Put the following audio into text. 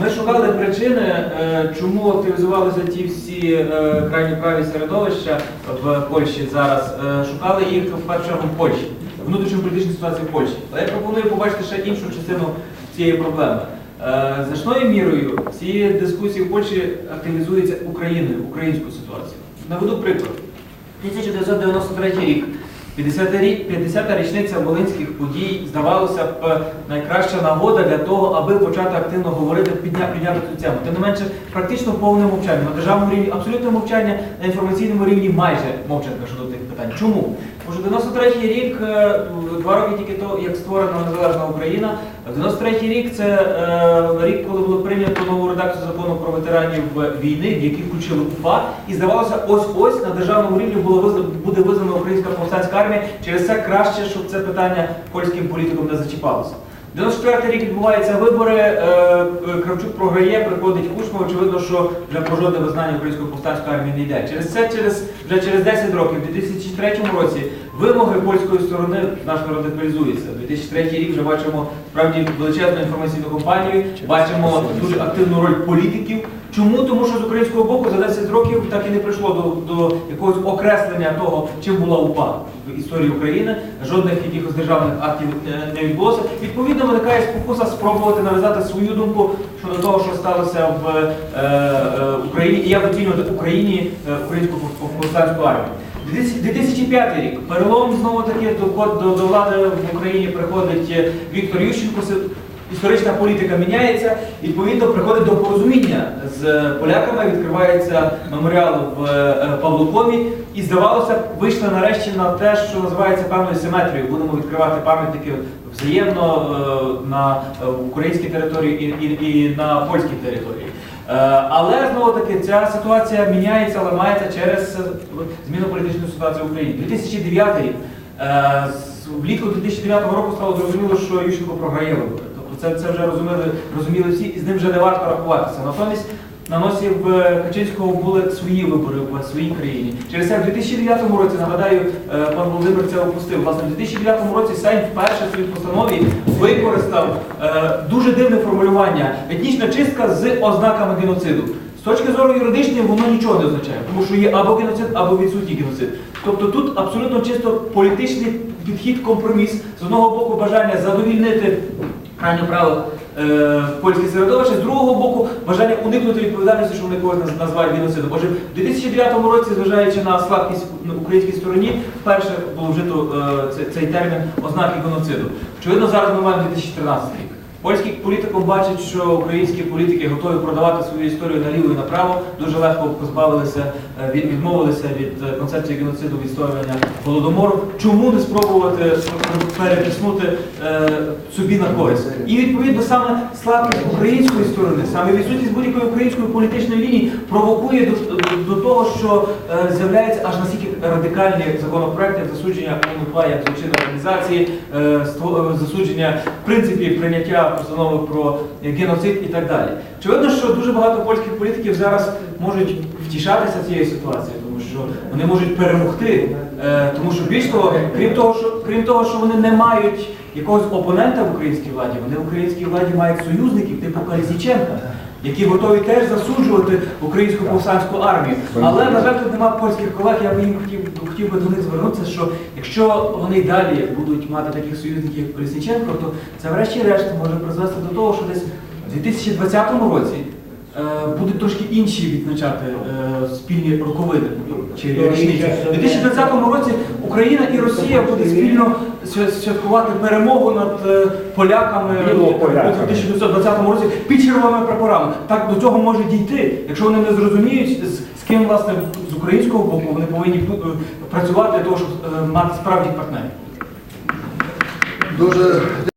Ми шукали причини, е, чому активізувалися ті всі е, крайні праві середовища в Польщі зараз. Е, Шукали їх в першу чергу в Польщі, внутрішньополітичній ситуації в Польщі. Але я пропоную побачити ще іншу частину цієї проблеми. Значною мірою ці дискусії в Польщі активізуються Україною, українською ситуацією. Наведу приклад. 1993 рік. 50 рік, 50-та річниця волинських подій, здавалося б, найкраща нагода для того, аби почати активно говорити, підняти, підняти цю тему. Тим не менше, практично повне мовчання. На державному рівні абсолютне мовчання, на інформаційному рівні майже мовчанка щодо тих питань. Чому? Що 93-й рік, е, два роки тільки то, як створена незалежна Україна. 93-й рік це е, рік, коли було прийнято нову редакцію закону про ветеранів війни, в який включили УПА, і здавалося, ось-ось на державному рівні було визнано, буде визнана українська повстанська армія. Через це краще, щоб це питання польським політикам не зачіпалося. 94 рік відбуваються вибори. е, е, Кравчук програє, приходить Кучма. Очевидно, що вже про визнання української повстанської армії не йде. Через це, через вже через 10 років, в 2003 році, вимоги польської сторони значно радикалізуються. 2003 рік вже бачимо справді величезну інформаційну кампанію, бачимо дуже активну роль політиків. Чому? Тому що з українського боку за 10 років так і не прийшло до, до якогось окреслення того, чим була УПА в історії України. Жодних якихось державних актів е, не відбулося. Відповідно, виникає спокуса спробувати нав'язати свою думку щодо того, що сталося в е, е, Україні, і як оцінювати Україні українську пов- повстанську армію. 2000 2005 рік перелом знову таки до, до, до влади в Україні приходить Віктор Ющенко. Історична політика міняється, відповідно приходить до порозуміння з поляками, відкривається меморіал в е, Павлукові, і здавалося вийшли нарешті на те, що називається певною симетрією. Будемо відкривати пам'ятники взаємно е, на українській території і, і, і на польській території. Е, Але знову таки ця ситуація міняється, ламається через зміну політичної ситуації в Україні. 2009 рік. Влітку 2009 року стало зрозуміло, що Ющенко програє вибори. Тобто це, це вже розуміли, розуміли всі, і з ним вже не варто рахуватися. Натомість на носі в е, Качинського були свої вибори в своїй країні. Через це в 2009 році, нагадаю, е, пан Володимир це опустив. Власне, в 2009 році Сейм вперше в своїй постанові використав е, дуже дивне формулювання етнічна чистка з ознаками геноциду. З точки зору юридичної воно нічого не означає, тому що є або геноцид, або відсутній геноцид. Тобто тут абсолютно чисто політичний підхід, компроміс. З одного боку бажання задовільнити крайньо право е, польське середовище, з другого боку бажання уникнути відповідальності, що вони когось наз- називають геноцидом. Отже, в 2009 році, зважаючи на слабкість на українській стороні, вперше було вжито е, цей термін ознаки геноциду. Очевидно, зараз ми маємо 2013 рік. Польські політиком бачать, що українські політики готові продавати свою історію наліво і направо. Дуже легко позбавилися, е, від- відмовилися від е, концепції геноциду відстоювання голодомору. Чому не спробувати перетиснути е, собі на користь? І відповідно саме слабкість української сторони, саме відсутність будь-якої української політичної лінії провокує до, до, того, що е, з'являється аж настільки радикальні законопроекти засудження ОНУПА як злочинної організації, е, е, засудження принципів прийняття постанови про геноцид і так далі. Очевидно, що дуже багато польських політиків зараз можуть втішатися цією ситуацією, тому що вони можуть перемогти. Е, Тому що більш того, крім того, що крім того, що вони не мають якогось опонента в українській владі, вони в українській владі мають союзників типу Колісніченка, які готові теж засуджувати українську повстанську армію. Але на жаль, тут нема польських колег. Я би їм хотів, хотів би до них звернутися, що якщо вони далі будуть мати таких союзників, як Колісниченко, то це врешті-решт може призвести до того, що десь у 2020 році. Е, Будуть трошки інші відзначати е, спільні роковини чи річниці. У 2020 році Україна і Росія будуть спільно святкувати перемогу над е, поляками Білополяками. у 2020 році під червоними прапорами. Так до цього може дійти, якщо вони не зрозуміють, з, ким власне з українського боку вони повинні працювати для того, щоб мати справді партнерів. Дуже